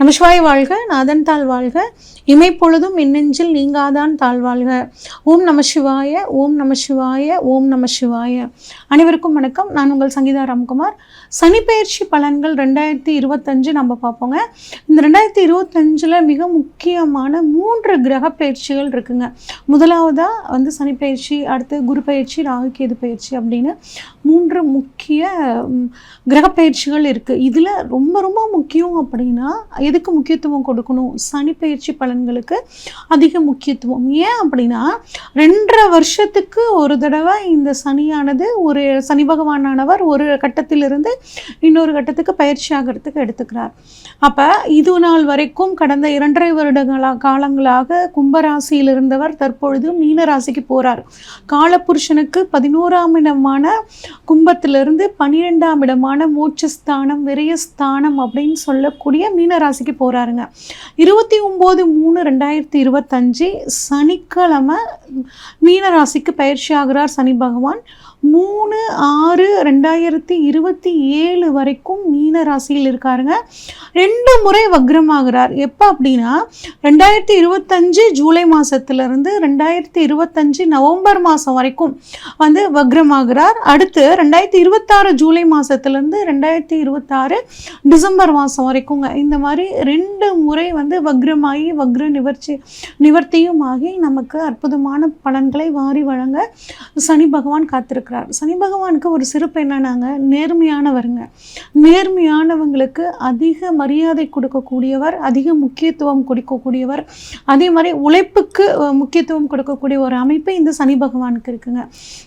நமசிவாய் வாழ்க நாதன் தாழ் வாழ்க. இமைப்பொழுதும் மின்னெஞ்சில் நீங்காதான் தாழ் வாழ்க. ஓம் நம சிவாய ஓம் நம சிவாய ஓம் நம சிவாய. அனைவருக்கும் வணக்கம். நான் உங்கள் சங்கீதா ராம்குமார். சனிப்பெயர்ச்சி பலன்கள் ரெண்டாயிரத்தி இருபத்தஞ்சு நம்ம பார்ப்போங்க. இந்த ரெண்டாயிரத்தி இருபத்தஞ்சில் மிக முக்கியமான மூன்று கிரக பயிற்சிகள் இருக்குங்க. முதலாவதாக வந்து சனிப்பெயர்ச்சி அடுத்து குரு பயிற்சி ராகு கேது பயிற்சி அப்படின்னு மூன்று முக்கிய கிரக பயிற்சிகள் இருக்குது இதில் ரொம்ப ரொம்ப முக்கியம் அப்படின்னா எதுக்கு முக்கியத்துவம் கொடுக்கணும்? சனி பயிற்சி பலன்களுக்கு அதிக முக்கியத்துவம். ஏன் அப்படின்னா ரெண்டரை வருஷத்துக்கு ஒரு தடவை இந்த சனியானது ஒரு சனி பகவானானவர் ஒரு கட்டத்திலிருந்து இன்னொரு கட்டத்துக்கு பயிற்சி ஆகிறதுக்கு எடுத்துக்கிறார். அப்போ இது நாள் வரைக்கும் கடந்த இரண்டரை வருடங்களா காலங்களாக கும்பராசியில் இருந்தவர் தற்பொழுது மீன ராசிக்கு போகிறார் காலபுருஷனுக்கு பதினோராம் இடமான கும்பத்திலிருந்து பனிரெண்டாம் இடமான மோட்சஸ்தானம் விரயஸ்தானம் அப்படின்னு சொல்லக்கூடிய மீனராசி ராசிக்கு போகிறாருங்க இருபத்தி ஒம்பது மூணு ரெண்டாயிரத்தி இருபத்தஞ்சு சனிக்கிழமை மீன ராசிக்கு பயிற்சி ஆகிறார் சனி பகவான். மூணு ஆறு ரெண்டாயிரத்தி இருபத்தி ஏழு வரைக்கும் மீன ராசியில் இருக்காருங்க. ரெண்டு முறை வக்ரமாகிறார். எப்போ அப்படின்னா ரெண்டாயிரத்தி இருபத்தஞ்சு ஜூலை மாதத்துலேருந்து ரெண்டாயிரத்தி இருபத்தஞ்சு நவம்பர் மாதம் வரைக்கும் வந்து வக்ரமாகிறார். அடுத்து ரெண்டாயிரத்தி இருபத்தாறு ஜூலை மாதத்துலேருந்து ரெண்டாயிரத்தி இருபத்தாறு டிசம்பர் மாதம் வரைக்குங்க. இந்த மாதிரி ரெண்டு முறை வந்து வக்ரமாகி வக்ர நிவர்ச்சி நிவர்த்தியும் ஆகி நமக்கு அற்புதமான பலன்களை வாரி வழங்க சனி பகவான் இருக்கிறார் சனி பகவானுக்கு ஒரு சிறப்பு என்னன்னாங்க? நேர்மையானவருங்க. நேர்மையானவங்களுக்கு அதிக மரியாதை கொடுக்கக்கூடியவர் அதிக முக்கியத்துவம் கொடுக்கக்கூடியவர் அதே மாதிரி உழைப்புக்கு முக்கியத்துவம் கொடுக்கக்கூடிய ஒரு அமைப்பு இந்த சனி பகவானுக்கு இருக்குங்க.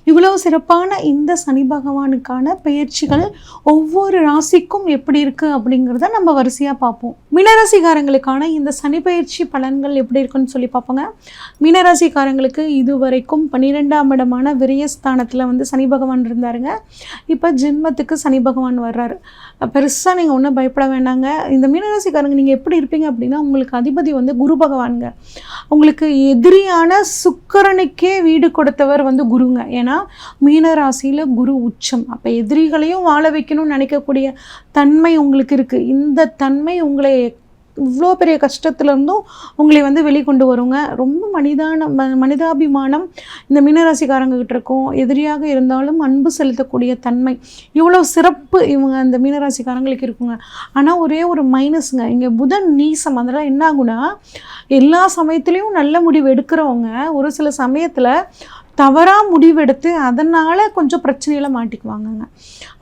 இவ்வளவு சிறப்பான இந்த சனி பகவானுக்கான பயிற்சிகள் ஒவ்வொரு ராசிக்கும் எப்படி இருக்கு அப்படிங்கிறத நம்ம வரிசையாக பார்ப்போம். மீனராசிக்காரங்களுக்கான இந்த சனி பயிற்சி பலன்கள் எப்படி இருக்குன்னு சொல்லி பார்ப்போங்க. மீனராசிக்காரங்களுக்கு இதுவரைக்கும் பன்னிரெண்டாம் இடமான விரயஸ்தானத்தில் வந்து சனி பகவான் இருந்தாருங்க. இப்போ ஜென்மத்துக்கு சனி பகவான் வர்றாரு. பெருசாக நீங்கள் ஒன்றும் பயப்பட வேண்டாங்க. இந்த மீனராசிக்காரங்க நீங்கள் எப்படி இருப்பீங்க அப்படின்னா உங்களுக்கு அதிபதி வந்து குரு பகவானுங்க. உங்களுக்கு எதிரியான சுக்கரனுக்கே வீடு கொடுத்தவர் வந்து குருங்க. ஏன்னா மீனராசியில் குரு உச்சம். அப்போ எதிரிகளையும் வாழ வைக்கணும்னு நினைக்கக்கூடிய தன்மை உங்களுக்கு இருக்குது இந்த தன்மை உங்களை இவ்வளோ பெரிய கஷ்டத்துலேருந்தும் உங்களை வந்து வெளிக்கொண்டு வருங்க. ரொம்ப மனிதான ம மனிதாபிமானம் இந்த மீனராசிக்காரங்ககிட்ட இருக்கும் எதிரியாக இருந்தாலும் அன்பு செலுத்தக்கூடிய தன்மை. இவ்வளோ சிறப்பு இவங்க அந்த மீனராசிக்காரங்களுக்கு இருக்குங்க. ஆனால் ஒரே ஒரு மைனஸுங்க இங்கே புதன் நீசம். அதெல்லாம் என்ன ஆகுனா எல்லா சமயத்துலேயும் நல்ல முடிவு எடுக்கிறவங்க ஒரு சில சமயத்தில் தவறாக முடிவெடுத்து அதனால் கொஞ்சம் பிரச்சனையில மாட்டிக்குவாங்கங்க.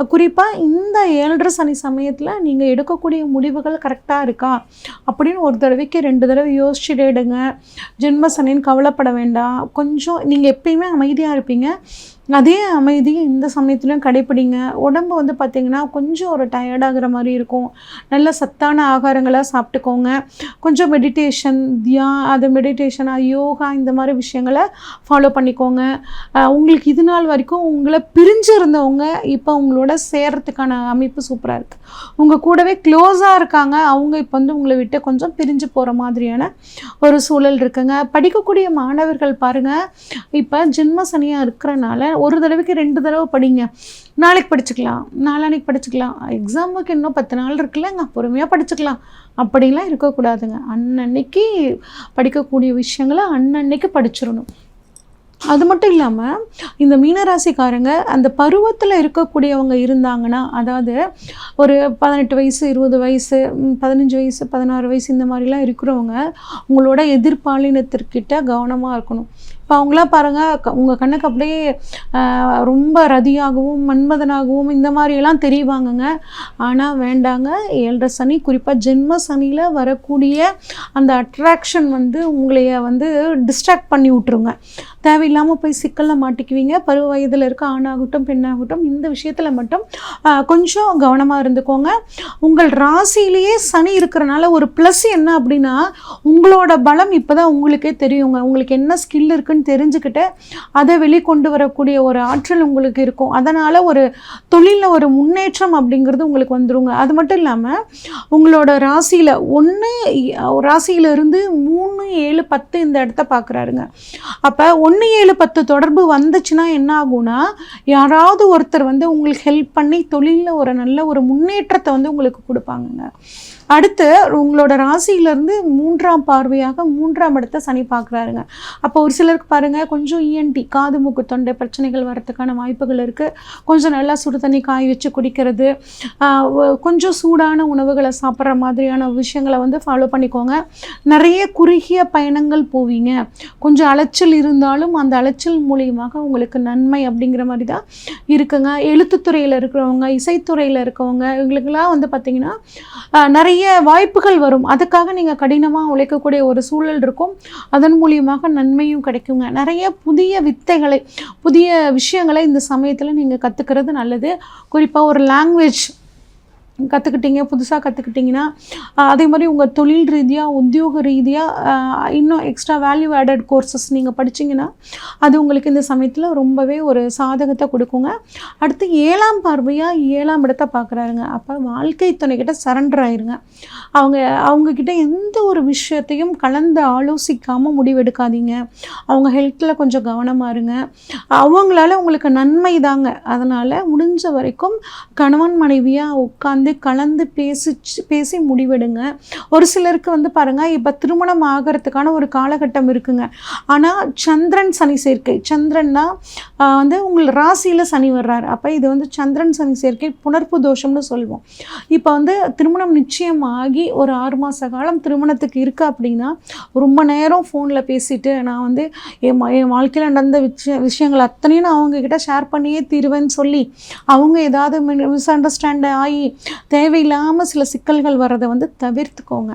குறிப்பாக இந்த ஏழரை சனி சமயத்தில் நீங்கள் எடுக்கக்கூடிய முடிவுகள் கரெக்டாக இருக்கா? அப்படின்னு ஒரு தடவைக்கு ரெண்டு தடவை யோசிச்சுட்டு எடுங்க. ஜென்ம சனின்னு கவலைப்பட வேண்டாம். கொஞ்சம் நீங்கள் எப்பயுமே அமைதியாக இருப்பீங்க. அதே அமைதியை இந்த சமயத்துலையும் கடைப்பிடிங்க. உடம்பு வந்து பார்த்திங்கன்னா கொஞ்சம் ஒரு டயர்டாகிற மாதிரி இருக்கும். நல்ல சத்தான ஆகாரங்களாக சாப்பிட்டுக்கோங்க. கொஞ்சம் மெடிடேஷன் தியா அது மெடிடேஷனாக யோகா இந்த மாதிரி விஷயங்களை ஃபாலோ பண்ணிக்கோங்க. இருந்தவங்க உங்களுக்கு இது நாள் வரைக்கும் உங்களை பிரிஞ்சு இருந்தவங்க இப்போ உங்களோட சேர்றதுக்கான அமைப்பு சூப்பராக இருக்குது உங்கள் கூடவே க்ளோஸாக இருக்காங்க அவங்க இப்போ வந்து உங்களை விட்டு கொஞ்சம் பிரிஞ்சு போகிற மாதிரியான ஒரு சூழல் இருக்குங்க. படிக்கக்கூடிய மாணவர்கள் பாருங்கள் இப்போ ஜென்ம சனியாக இருக்கிறனால ஒரு தடவைக்கு ரெண்டு தடவை படிங்க. நாளைக்கு படிச்சுக்கலாம் நாளானைக்கு படிச்சுக்கலாம். எக்ஸாமுக்கு இன்னும் பத்து நாள் இருக்குல்லங்க பொறுமையாக படிச்சுக்கலாம். அப்படிலாம் இருக்கக்கூடாதுங்க. அன்னன்னைக்கு படிக்கக்கூடிய விஷயங்களை அன்னன்னைக்கு படிச்சிடணும். அது மட்டும் இல்லாமல் இந்த மீனராசிக்காரங்க அந்த பருவத்தில் இருக்கக்கூடியவங்க இருந்தாங்கன்னா அதாவது ஒரு பதினெட்டு வயசு இருபது வயசு பதினஞ்சு வயசு பதினாறு வயசு இந்த மாதிரிலாம் இருக்கிறவங்க உங்களோட எதிர்பாலினத்திற்கிட்ட கவனமாக இருக்கணும். இப்போ அவங்களாம் பாருங்கள் உங்கள் கண்ணுக்கு அப்படியே ரொம்ப ரதியாகவும் மன்மதனாகவும் இந்த மாதிரியெல்லாம் தெரிவாங்கங்க. ஆனால் வேண்டாங்க ஏழரை சனி குறிப்பாக ஜென்ம சனியில் வரக்கூடிய அந்த அட்ராக்ஷன் வந்து உங்களைய வந்து டிஸ்ட்ராக்ட் பண்ணி விட்ருங்க தேவையில்லாமல் போய் சிக்கலில் மாட்டிக்குவீங்க. பருவ வயதில் இருக்க ஆணாகட்டும் பெண்ணாகட்டும் இந்த விஷயத்தில் மட்டும் கொஞ்சம் கவனமாக இருந்துக்கோங்க. உங்கள் ராசியிலேயே சனி இருக்கிறனால ஒரு ப்ளஸ் என்ன அப்படின்னா உங்களோட பலம் இப்போ தான் உங்களுக்கே தெரியுங்க. உங்களுக்கு என்ன ஸ்கில் இருக்குன்னு தெரிஞ்சுக்கிட்டு அதை வெளிக்கொண்டு வரக்கூடிய ஒரு ஆற்றல் உங்களுக்கு இருக்கும். அதனால் ஒரு தொழிலில் ஒரு முன்னேற்றம் அப்படிங்கிறது உங்களுக்கு வந்துருங்க. அது மட்டும் இல்லாமல் உங்களோட ராசியில் ஒன்று ராசியிலிருந்து மூணு ஏழு பத்து இந்த இடத்த பார்க்குறாருங்க அப்போ ஒன்று ஏழு பத்து தொடர்பு வந்துச்சுன்னா என்ன ஆகும்னா யாராவது ஒருத்தர் வந்து உங்களுக்கு ஹெல்ப் பண்ணி தொழிலில் ஒரு நல்ல ஒரு முன்னேற்றத்தை வந்து உங்களுக்கு கொடுப்பாங்கங்க. அடுத்து உங்களோட ராசியிலேருந்து மூன்றாம் பார்வையாக மூன்றாம் இடத்த சனி பார்க்குறாருங்க. அப்போ ஒரு சிலருக்கு பாருங்கள் கொஞ்சம் இஎன்டி காது மூக்கு தொண்டை பிரச்சனைகள் வரதுக்கான வாய்ப்புகள் இருக்குது கொஞ்சம் நல்லா சுடு தண்ணி காய வச்சு குடிக்கிறது. கொஞ்சம் சூடான உணவுகளை சாப்பிட்ற மாதிரியான விஷயங்களை வந்து ஃபாலோ பண்ணிக்கோங்க. நிறைய குறுகிய பயணங்கள் போவீங்க. கொஞ்சம் அலைச்சல் இருந்தாலும் அந்த அலைச்சல் மூலியமாக உங்களுக்கு நன்மை அப்படிங்கிற மாதிரி தான் இருக்குங்க. எழுத்துத்துறையில் இருக்கிறவங்க இசைத்துறையில் இருக்கவங்க இவங்களுக்கெல்லாம் வந்து பார்த்திங்கன்னா நிறைய நிறைய வாய்ப்புகள் வரும். அதுக்காக நீங்கள் கடினமாக உழைக்கக்கூடிய ஒரு சூழல் இருக்கும். அதன் மூலியமாக நன்மையும் கிடைக்குங்க. நிறைய புதிய வித்தைகளை புதிய விஷயங்களை இந்த சமயத்தில் நீங்கள் கற்றுக்கிறது நல்லது. குறிப்பாக ஒரு லாங்குவேஜ் கற்றுக்கிட்டீங்க புதுசாக கற்றுக்கிட்டிங்கன்னா அதே மாதிரி உங்கள் தொழில் ரீதியாக உத்தியோக ரீதியாக இன்னும் எக்ஸ்ட்ரா வேல்யூ ஆடட் கோர்சஸ் நீங்கள் படிச்சீங்கன்னா அது உங்களுக்கு இந்த சமயத்தில் ரொம்பவே ஒரு சாதகத்தை கொடுக்குங்க. அடுத்து ஏழாம் பார்வையாக ஏழாம் இடத்த பார்க்குறாருங்க அப்போ வாழ்க்கை துணைக்கிட்ட சரண்டர் ஆயிருங்க. அவங்க அவங்கக்கிட்ட எந்த ஒரு விஷயத்தையும் கலந்து ஆலோசிக்காமல் முடிவெடுக்காதீங்க. அவங்க ஹெல்த்தில் கொஞ்சம் கவனமாக இருங்க. அவங்களால உங்களுக்கு நன்மை தாங்க. அதனால் முடிஞ்ச வரைக்கும் கணவன் மனைவியாக உட்காந்து கலந்து பேசி பேசி முடிவெடுங்க. ஒரு சிலருக்கு வந்து பாருங்கள் இப்போ திருமணம் ஆகிறதுக்கான ஒரு காலகட்டம் இருக்குங்க. ஆனால் சந்திரன் சனி சேர்க்கை. சந்திரன்னா வந்து உங்கள் ராசியில் சனி வர்றாரு. அப்போ இது வந்து சந்திரன் சனி சேர்க்கை புணர்ப்பு தோஷம்னு சொல்லுவோம். இப்போ வந்து திருமணம் நிச்சயமாகி ஒரு ஆறு மாத காலம் திருமணத்துக்கு இருக்கு அப்படின்னா ரொம்ப நேரம் ஃபோனில் பேசிட்டு நான் வந்து என் என் வாழ்க்கையில் நடந்த விஷய விஷயங்கள் அத்தனையும் நான் அவங்கக்கிட்ட ஷேர் பண்ணியே தீருவேன்னு சொல்லி அவங்க ஏதாவது மிஸ் அண்டர்ஸ்டாண்ட் ஆகி தேவையில்லாமல் சில சிக்கல்கள் வர்றதை வந்து தவிர்த்துக்கோங்க.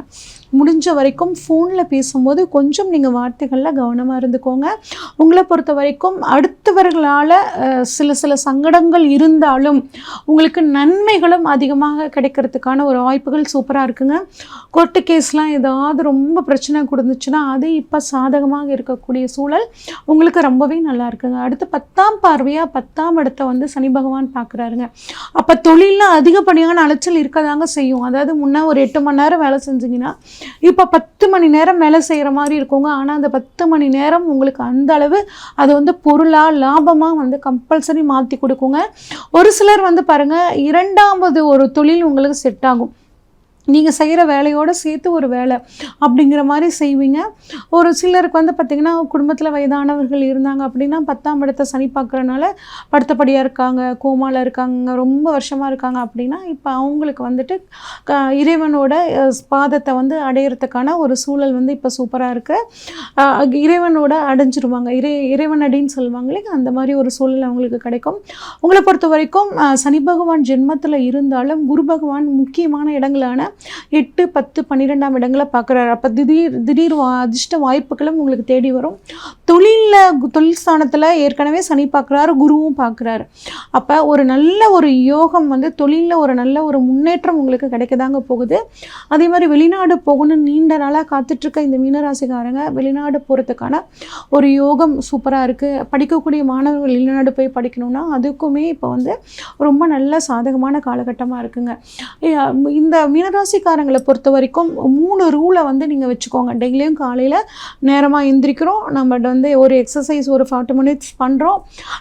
முடிஞ்ச வரைக்கும் ஃபோனில் பேசும்போது கொஞ்சம் நீங்கள் வார்த்தைகளில் கவனமாக இருந்துக்கோங்க. உங்களை பொறுத்த வரைக்கும் அடுத்தவர்களால் சில சில சங்கடங்கள் இருந்தாலும் உங்களுக்கு நன்மைகளும் அதிகமாக கிடைக்கிறதுக்கான ஒரு வாய்ப்புகள் சூப்பராக இருக்குங்க. கோர்ட்டு கேஸ்லாம் ஏதாவது ரொம்ப பிரச்சனை கொடுத்துச்சுன்னா அது இப்போ சாதகமாக இருக்கக்கூடிய சூழல் உங்களுக்கு ரொம்பவே நல்லா இருக்குங்க. அடுத்து பத்தாம் பார்வையாக பத்தாம் இடத்த வந்து சனி பகவான் பார்க்குறாருங்க. அப்போ தொழிலில் அதிகப்படியான அலைச்சல் இருக்கதாங்க செய்யும். அதாவது முன்னே ஒரு எட்டு மணி நேரம் வேலை செஞ்சீங்கன்னா இப்போ பத்து மணி நேரம் வேலை செய்கிற மாதிரி இருக்குங்க. ஆனால் அந்த பத்து மணி நேரம் உங்களுக்கு அந்த அளவு அது வந்து பொருளாக லாபமாக வந்து கம்பல்சரி மாற்றி கொடுக்குங்க. ஒரு சிலர் வந்து பாருங்கள் இரண்டாவது ஒரு தொழில் உங்களுக்கு செட் ஆகும். நீங்கள் செய்கிற வேலையோடு சேர்த்து ஒரு வேலை அப்படிங்கிற மாதிரி செய்வீங்க. ஒரு சிலருக்கு வந்து பார்த்திங்கன்னா குடும்பத்தில் வயதானவர்கள் இருந்தாங்க அப்படின்னா பத்தாம் இடத்த சனி பார்க்குறனால படுத்தபடியாக இருக்காங்க கோமாவில் இருக்காங்க ரொம்ப வருஷமாக இருக்காங்க அப்படின்னா இப்போ அவங்களுக்கு வந்துட்டு க இறைவனோட பாதத்தை வந்து அடையிறதுக்கான ஒரு சூழல் வந்து இப்போ சூப்பராக இருக்குது இறைவனோட அடைஞ்சிருவாங்க. இறை இறைவன் அடின்னு சொல்லுவாங்க அந்த மாதிரி ஒரு சூழல் அவங்களுக்கு கிடைக்கும். உங்களை பொறுத்த வரைக்கும் சனி பகவான் ஜென்மத்தில் இருந்தாலும் குரு பகவான் முக்கியமான இடங்களான எட்டு பத்து பன்னிரெண்டாம் இடங்களை பார்க்குறாரு. அப்போ திடீர் திடீர் வா அதிர்ஷ்ட வாய்ப்புகளும் உங்களுக்கு தேடி வரும். தொழிலில் தொழில் ஸ்தானத்தில் ஏற்கனவே சனி பார்க்குறாரு குருவும் பார்க்குறாரு. அப்போ ஒரு நல்ல ஒரு யோகம் வந்து தொழிலில் ஒரு நல்ல ஒரு முன்னேற்றம் உங்களுக்கு கிடைக்கதாங்க போகுது. அதே மாதிரி வெளிநாடு போகணும்னு நீண்ட நாளாக காத்துட்ருக்க இந்த மீனராசிக்காரங்க வெளிநாடு போகிறதுக்கான ஒரு யோகம் சூப்பராக இருக்குது படிக்கக்கூடிய மாணவர்கள் வெளிநாடு போய் படிக்கணும்னா அதுக்குமே இப்போ வந்து ரொம்ப நல்ல சாதகமான காலகட்டமாக இருக்குங்க. இந்த மீனராசி ராசிக்காரங்களை பொறுத்த வரைக்கும் மூணு ரூலை வந்து நீங்கள் வச்சுக்கோங்க. டெய்லியும் காலையில் நேரமாக எந்திரிக்கிறோம். நம்ம வந்து ஒரு எக்ஸசைஸ் ஒரு ஃபார்ட்டி மினிட்ஸ் பண்ணுறோம்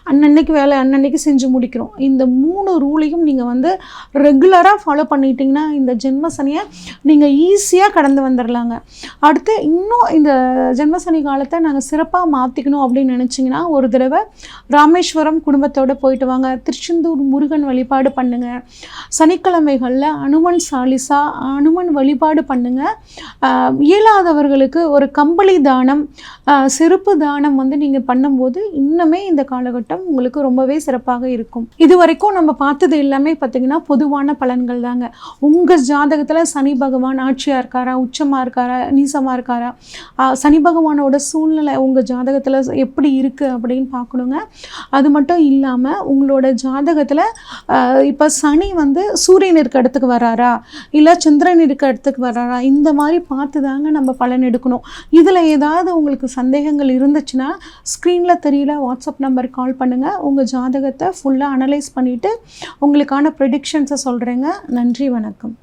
அன்னன்னைக்கு வேலை அன்னன்னைக்கு செஞ்சு முடிக்கிறோம். இந்த மூணு ரூலையும் நீங்கள் வந்து ரெகுலராக ஃபாலோ பண்ணிட்டீங்கன்னா இந்த ஜென்மசனியை நீங்கள் ஈஸியாக கடந்து வந்துடலாங்க அடுத்து இன்னும் இந்த ஜென்மசனி காலத்தை நாங்கள் சிறப்பாக மாற்றிக்கணும் அப்படின்னு நினச்சிங்கன்னா ஒரு தடவை ராமேஸ்வரம் குடும்பத்தோடு போயிட்டு வாங்க. திருச்செந்தூர் முருகன் வழிபாடு பண்ணுங்கள் சனிக்கிழமைகளில் அனுமன் சாலிசா அனுமன் வழிபாடு பண்ணுங்க. இயலாதவர்களுக்கு ஒரு கம்பளி தானம் செருப்பு தானம் வந்து நீங்கள் பண்ணும்போது இன்னுமே இந்த காலகட்டம் உங்களுக்கு ரொம்பவே சிறப்பாக இருக்கும். இது வரைக்கும் நம்ம பார்த்தது எல்லாமே பார்த்தீங்கன்னா பொதுவான பலன்கள் தாங்க. உங்கள் ஜாதகத்தில் சனி பகவான் ஆட்சியாக இருக்காரா உச்சமாக இருக்காரா நீசமாக இருக்காரா? சனி பகவானோட சூழ்நிலை உங்கள் ஜாதகத்தில் எப்படி இருக்குது அப்படின்னு பார்க்கணுங்க. அது மட்டும் இல்லாமல் உங்களோட ஜாதகத்தில் இப்போ சனி வந்து சூரியன் இருக்க இடத்துக்கு வராரா? இல்லை சந்திரன் இருக்க இடத்துக்கு வராரா இந்த மாதிரி பார்த்து தாங்க நம்ம பலன் எடுக்கணும். இதில் ஏதாவது உங்களுக்கு சந்தேகங்கள் இருந்துச்சுன்னா ஸ்க்ரீனில் தெரியல வாட்ஸ்அப் நம்பர் கால் பண்ணுங்கள் உங்கள் ஜாதகத்தை ஃபுல்லாக அனலைஸ் பண்ணிவிட்டு உங்களுக்கான ப்ரெடிக்ஷன்ஸை சொல்கிறேங்க நன்றி வணக்கம்.